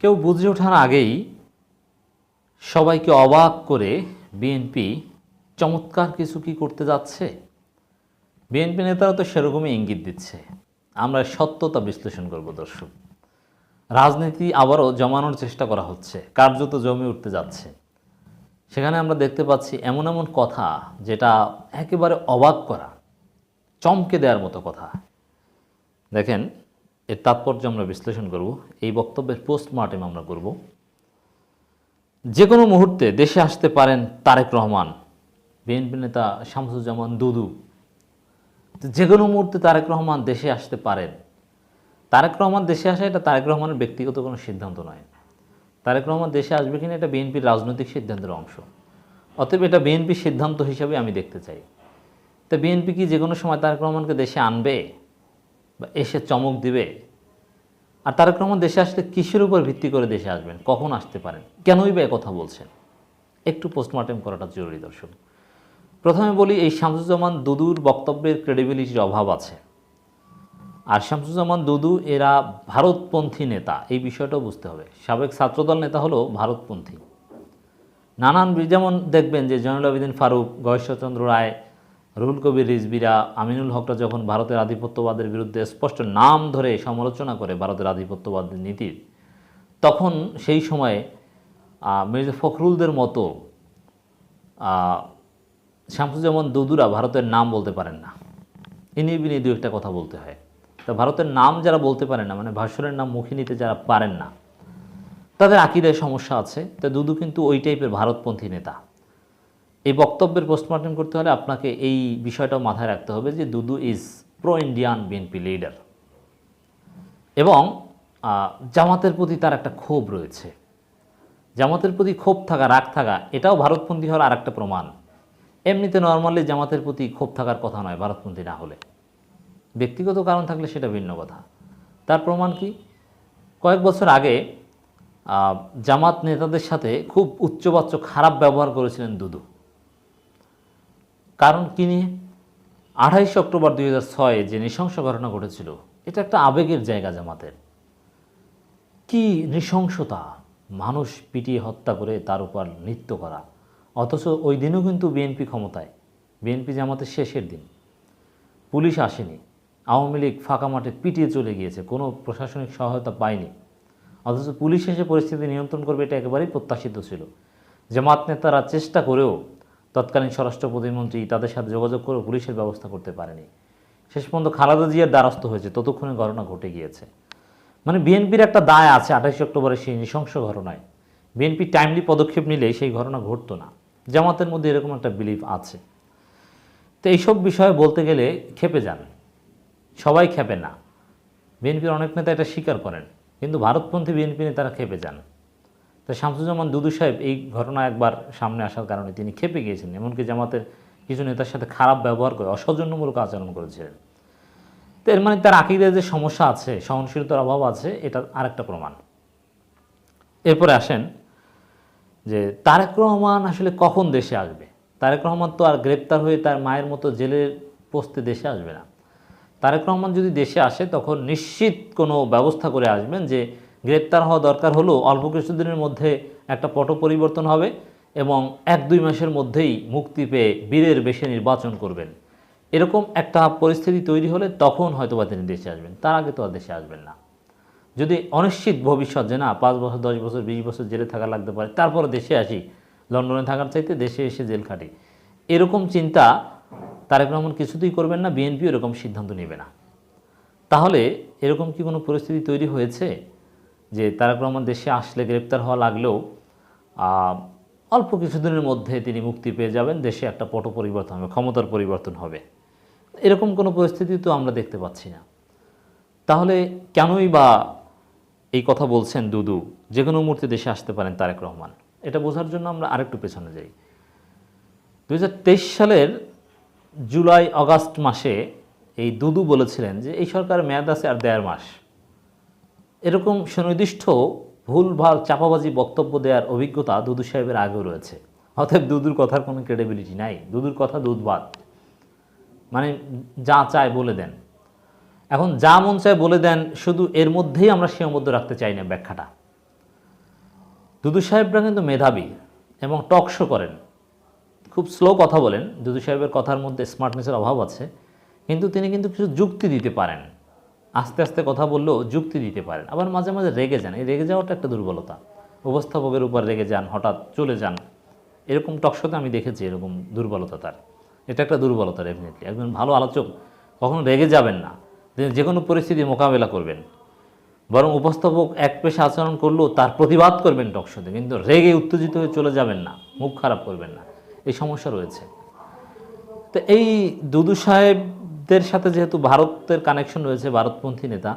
কেউ বুঝে ওঠার আগেই সবাইকে অবাক করে বিএনপি চমৎকার কিছু কি করতে যাচ্ছে? বিএনপি নেতারা তো সেরকমই ইঙ্গিত দিচ্ছে। আমরা সত্যতা বিশ্লেষণ করব, দর্শক। রাজনীতি আবারও জমানোর চেষ্টা করা হচ্ছে, কার্যত জমে উঠতে যাচ্ছে। সেখানে আমরা দেখতে পাচ্ছি এমন এমন কথা যেটা একেবারে অবাক করা, চমকে দেওয়ার মতো কথা। দেখেন এর তাৎপর্য আমরা বিশ্লেষণ করব, এই বক্তব্যের পোস্টমার্টেম আমরা করব। যে কোনো মুহূর্তে দেশে আসতে পারেন তারেক রহমান, বিএনপি নেতা শামসুজ্জামান দুদু। যে কোনো মুহূর্তে তারেক রহমান দেশে আসতে পারেন। তারেক রহমান দেশে আসা এটা তারেক রহমানের ব্যক্তিগত কোনো সিদ্ধান্ত নয়। তারেক রহমান দেশে আসবে কিনা এটা বিএনপির রাজনৈতিক সিদ্ধান্তের অংশ। অতএব এটা বিএনপির সিদ্ধান্ত হিসাবে আমি দেখতে চাই। তা বিএনপি কি যে কোনো সময় তারেক রহমানকে দেশে আনবে? বা এসে চমক দিবে। আর তারেক রহমান দেশে আসলে কিসের উপর ভিত্তি করে দেশে আসবেন? কখন আসতে পারেন? কেনই বা কথা বলছেন? একটু পোস্টমর্টেম করাটা জরুরি, দর্শক। প্রথমে বলি, এই শামসুজ্জামান দুদুর বক্তব্যের ক্রেডিবিলিটির অভাব আছে। আর শামসুজ্জামান দুদু এরা ভারতপন্থী নেতা, এই বিষয়টাও বুঝতে হবে। সাবেক ছাত্রদল নেতা হলো ভারতপন্থী। নানান, যেমন দেখবেন যে জয়নুল আবেদিন ফারুক, গয়েশ্বরচন্দ্র রায় রুহুল কবির রিজবিরা আমিনুল হকরা যখন ভারতের আধিপত্যবাদের বিরুদ্ধে স্পষ্ট নাম ধরে সমালোচনা করে ভারতের আধিপত্যবাদের নীতির তখন সেই সময়ে মির্জা ফখরুলদের মতো আহ, শামসুজ্জামান দুদুরা ভারতের নাম বলতে পারেন না। ইনি বিনি দু একটা কথা বলতে হয়। তা ভারতের নাম যারা বলতে পারেন না মানে ভাস্বরের নাম মুখে নিতে যারা পারেন না তাদের আকিদায় সমস্যা আছে। তা দুদু কিন্তু ওই টাইপের ভারতপন্থী নেতা। এই বক্তব্যের পোস্টমর্টম করতে হলে আপনাকে এই বিষয়টাও মাথায় রাখতে হবে যে Dudu is pro Indian BNP leader এবং জামাতের প্রতি তার একটা ক্ষোভ রয়েছে। জামাতের প্রতি ক্ষোভ থাকা, রাগ থাকা, এটাও ভারতপন্থী হওয়ার আর প্রমাণ। এমনিতে নর্মালি জামাতের প্রতি ক্ষোভ থাকার কথা নয় ভারতপন্থী না হলে। ব্যক্তিগত কারণ থাকলে সেটা ভিন্ন কথা। তার প্রমাণ কি? কয়েক বছর আগে জামাত নেতাদের সাথে খুব উচ্চবাচ্য খারাপ ব্যবহার করেছিলেন দুদু। কারণ কি নিয়ে? আঠাইশে অক্টোবর দুই হাজার ছয়ে যে নৃশংস ঘটনা ঘটেছিল, এটা একটা আবেগের জায়গা জামাতের। কি নৃশংসতা? মানুষ পিটিয়ে হত্যা করে তার উপর নৃত্য করা। অথচ ওই দিনও কিন্তু বিএনপি ক্ষমতায়। বিএনপি জামাতের শেষের দিন। পুলিশ আসেনি। আওয়ামী লীগ ফাঁকা মাঠে পিটিয়ে চলে গিয়েছে। কোনো প্রশাসনিক সহায়তা পায়নি। অথচ পুলিশ এসে পরিস্থিতি নিয়ন্ত্রণ করবে এটা একেবারেই প্রত্যাশিত ছিল। জামাত নেতারা চেষ্টা করেও তৎকালীন স্বরাষ্ট্র প্রতিমন্ত্রী তাদের সাথে যোগাযোগ করে পুলিশের ব্যবস্থা করতে পারেনি। শেষ পর্যন্ত খালেদা জিয়ার দ্বারস্থ হয়েছে, ততক্ষণে ঘটনা ঘটে গিয়েছে। মানে বিএনপির একটা দায় আছে আঠাশে অক্টোবরের সেই নৃশংস ঘটনায়। বিএনপি টাইমলি পদক্ষেপ নিলে সেই ঘটনা ঘটতো না। জামাতের মধ্যে এরকম একটা বিলিফ আছে। তো এইসব বিষয়ে বলতে গেলে খেপে যান। সবাই খেপে না। বিএনপির অনেক নেতা এটা স্বীকার করেন, কিন্তু ভারতপন্থী বিএনপি নেতারা খেপে যান। তো শামসুজ্জামান দুদু সাহেব এই ঘটনা একবার সামনে আসার কারণে তিনি খেপে গিয়েছেন এমনকি জামাতের কিছু নেতার সাথে খারাপ ব্যবহার করে অসৌজন্যমূলক আচরণ করেছিলেন। তো এর মানে তার আকিদের যে সমস্যা আছে, সহনশীলতার অভাব আছে, এটা আরেকটা প্রমাণ। এরপরে আসেন যে তারেক রহমান আসলে কখন দেশে আসবে? তারেক রহমান তো আর গ্রেপ্তার হয়ে তার মায়ের মতো জেলে পোস্তে দেশে আসবে না। তারেক রহমান যদি দেশে আসে, তখন নিশ্চিত কোনো ব্যবস্থা করে আসবেন যে গ্রেপ্তার হওয়া দরকার হলেও অল্প কিছুদিনের মধ্যে একটা পট পরিবর্তন হবে এবং এক দুই মাসের মধ্যেই মুক্তি পেয়ে বীরের বেশে নির্বাচন করবেন। এরকম একটা পরিস্থিতি তৈরি হলে তখন হয়তোবা তিনি দেশে আসবেন, তার আগে তো আর দেশে আসবেন না। যদি অনিশ্চিত ভবিষ্যৎ যে না, পাঁচ বছর, দশ বছর, বিশ বছর জেলে থাকা লাগতে পারে তারপরে দেশে আসি, লন্ডনে থাকার চাইতে দেশে এসে জেল খাটি। এরকম চিন্তা তারেক রহমান কিছুতেই করবেন না বিএনপি এরকম সিদ্ধান্ত নেবে না। তাহলে এরকম কি কোনো পরিস্থিতি তৈরি হয়েছে? যে তারেক রহমান দেশে আসলে গ্রেপ্তার হওয়া লাগলেও অল্প কিছুদিনের মধ্যে তিনি মুক্তি পেয়ে যাবেন, দেশে একটা পট পরিবর্তন হবে, ক্ষমতার পরিবর্তন হবে। এরকম কোনো পরিস্থিতি তো আমরা দেখতে পাচ্ছি না। তাহলে কেনই বা এই কথা বলছেন দুদু? যে কোনো মুহূর্তে দেশে আসতে পারেন তারেক রহমান। এটা বোঝার জন্য আমরা আরেকটু পেছনে যাই। দু হাজার তেইশ সালের জুলাই, অগাস্ট মাসে এই দুদু বলেছিলেন যে, এই সরকারের মেয়াদ আছে আর দেড় মাস। এরকম সুনির্দিষ্ট ভুলভাল চাপাবাজি বক্তব্য দেওয়ার অভিজ্ঞতা দুদু সাহেবের আগেও রয়েছে। অতএব দুদুর কথার কোনো ক্রেডিবিলিটি নাই। দুদুর কথা দুধবাদ মানে যা চায় বলে দেন। এখন যা মন চায় বলে দেন, শুধু এর মধ্যেই আমরা সীমাবদ্ধ রাখতে চাই না ব্যাখ্যাটা। দুদু সাহেবরা কিন্তু মেধাবী এবং টকশো করেন। খুব স্লো কথা বলেন। দুদু সাহেবের কথার মধ্যে স্মার্টনেসের অভাব আছে। কিন্তু তিনি কিন্তু কিছু যুক্তি দিতে পারেন। আস্তে আস্তে কথা বললেও যুক্তি দিতে পারেন। আবার মাঝে মাঝে রেগে যান। এই রেগে যাওয়াটা একটা দুর্বলতা। উপস্থাপকের উপর রেগে যান, হঠাৎ চলে যান। এরকম টকশোতে আমি দেখেছি এরকম দুর্বলতা তার। এটা একটা দুর্বলতা ডেফিনেটলি একজন ভালো আলোচক কখনো রেগে যাবেন না। যে কোনো পরিস্থিতি মোকাবেলা করবেন। বরং উপস্থাপক এক পেশা আচরণ করলেও তার প্রতিবাদ করবেন টকশোতে কিন্তু রেগে উত্তেজিত হয়ে চলে যাবেন না। মুখ খারাপ করবেন না। এই সমস্যা রয়েছে। তো এই দুদু সাহেবদের সাথে যেহেতু ভারতের কানেকশন রয়েছে, ভারতপন্থী নেতা,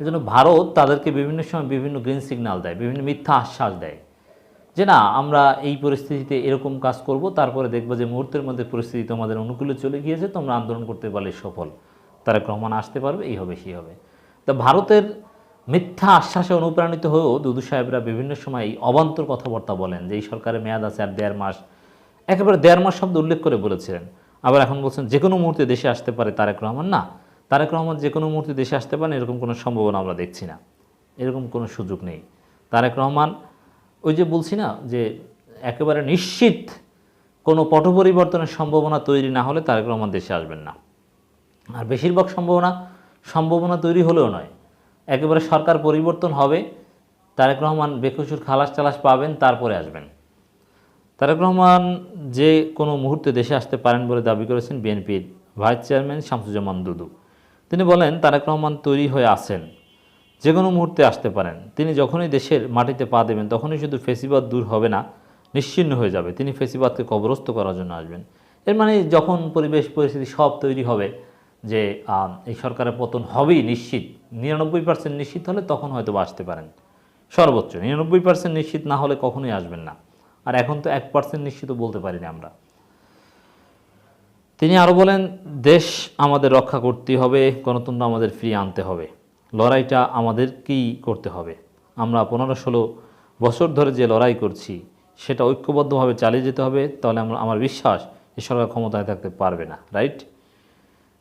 এজন্য ভারত তাদেরকে বিভিন্ন সময় বিভিন্ন গ্রিন সিগন্যাল দেয়, বিভিন্ন মিথ্যা আশ্বাস দেয় যে না, আমরা এই পরিস্থিতিতে এরকম কাজ করব, তারপরে দেখব যে মুহূর্তের মধ্যে পরিস্থিতি তোমাদের অনুকূলে চলে গিয়েছে, তোমরা আন্দোলন করতে পারলে সফল, তারা রহমান আসতে পারবে, এই হবে, সেই হবে। তা ভারতের মিথ্যা আশ্বাসে অনুপ্রাণিত হয়েও দুদু সাহেবরা বিভিন্ন সময় এই অবান্তর কথাবার্তা বলেন যে, এই সরকারের মেয়াদ আছে আর দেড় মাস, একেবারে দেড় মাস শব্দ উল্লেখ করে বলেছিলেন। আবার এখন বলছেন, যে কোনো মুহূর্তে দেশে আসতে পারে তারেক রহমান। না, তারেক রহমান যে কোনো মুহূর্তে দেশে আসতে পারেন, এরকম কোনো সম্ভাবনা আমরা দেখছি না। এরকম কোনো সুযোগ নেই। তারেক রহমান, ওই যে বলছি না, যে একেবারে নিশ্চিত কোনো পট পরিবর্তনের সম্ভাবনা তৈরি না হলে তারেক রহমান দেশে আসবেন না। আর বেশিরভাগ সম্ভাবনা সম্ভাবনা তৈরি হলেও নয়। একেবারে সরকার পরিবর্তন হবে, তারেক রহমান বেকসুর খালাস টালাস পাবেন, তারপরে আসবেন। তারেক রহমান যে কোনো মুহূর্তে দেশে আসতে পারেন বলে দাবি করেছেন বিএনপির ভাইস চেয়ারম্যান শামসুজ্জামান দুদু। তিনি বলেন, তারেক রহমান তৈরি হয়ে আছেন, যে কোনো মুহূর্তে আসতে পারেন। তিনি যখনই দেশের মাটিতে পা দেবেন, তখনই শুধু ফেসিবাদ দূর হবে না নিশ্চিহ্ন হয়ে যাবে। তিনি ফেসিবাদকে কবরস্থ করার জন্য আসবেন। এর মানে যখন পরিবেশ পরিস্থিতি সব তৈরি হবে, যে এই সরকারের পতন হবেই নিশ্চিত, নিরানব্বই পার্সেন্ট নিশ্চিত হলে তখন হয়তো আসতে পারেন। সর্বোচ্চ, নিরানব্বই পার্সেন্ট নিশ্চিত না হলে কখনোই আসবেন না। আর এখন তো এক পার্সেন্ট নিশ্চিত বলতে পারি না আমরা। তিনি আরও বলেন, দেশ আমাদের রক্ষা করতে হবে, গণতন্ত্র আমাদের ফিরিয়ে আনতে হবে। লড়াইটা আমাদেরকেই করতে হবে। আমরা পনেরো ষোলো বছর ধরে যে লড়াই করছি, সেটা ঐক্যবদ্ধভাবে চালিয়ে যেতে হবে, তাহলে আমরা, আমার বিশ্বাস এই সরকার ক্ষমতায় থাকতে পারবে না। রাইট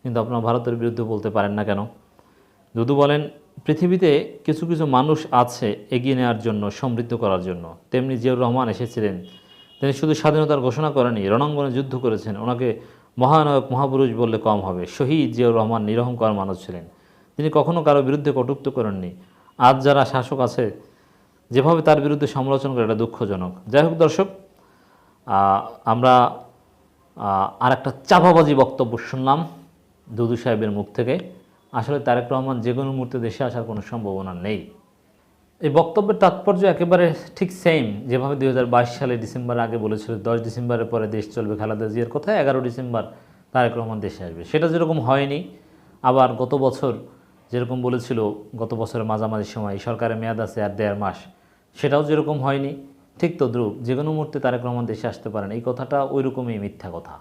কিন্তু আপনারা ভারতের বিরুদ্ধে বলতে পারেন না কেন? দুদু বলেন পৃথিবীতে কিছু কিছু মানুষ আছে এগিয়ে নেওয়ার জন্য, সমৃদ্ধ করার জন্য। তেমনি জিয়াউর রহমান এসেছিলেন। তিনি শুধু স্বাধীনতার ঘোষণা করেনি রণাঙ্গনে যুদ্ধ করেছেন। ওনাকে মহানায়ক, মহাপুরুষ বললে কম হবে। শহীদ জিয়াউর রহমান নিরহংকার মানুষ ছিলেন। তিনি কখনো কারও বিরুদ্ধে কটুক্ত করেননি। আজ যারা শাসক আছে, যেভাবে তার বিরুদ্ধে সমালোচনা করে, এটা দুঃখজনক। যাই হোক দর্শক আমরা আর একটা চাপাবাজি বক্তব্য শুনলাম দুদু সাহেবের মুখ থেকে। আসলে তারেক রহমান যে কোনো মুহূর্তে দেশে আসার কোনো সম্ভাবনা নেই। এই বক্তব্যের তাৎপর্য একেবারে ঠিক সেম যেভাবে দুই হাজার বাইশ সালে ডিসেম্বর আগে বলেছিল, দশ ডিসেম্বরের পরে দেশ চলবে খালেদা জিয়ার কথা এগারো ডিসেম্বর তারেক রহমান দেশে আসবে। সেটা যেরকম হয়নি, আবার গত বছর যেরকম বলেছিল, গত বছরের মাঝামাঝি সময় সরকারের মেয়াদ আছে আর দেড় মাস, সেটাও যেরকম হয়নি, ঠিক তদ্রুপ, যে কোনো মুহূর্তে তারেক রহমান দেশে আসতে পারেন। এই কথাটা ওই রকমই মিথ্যা কথা।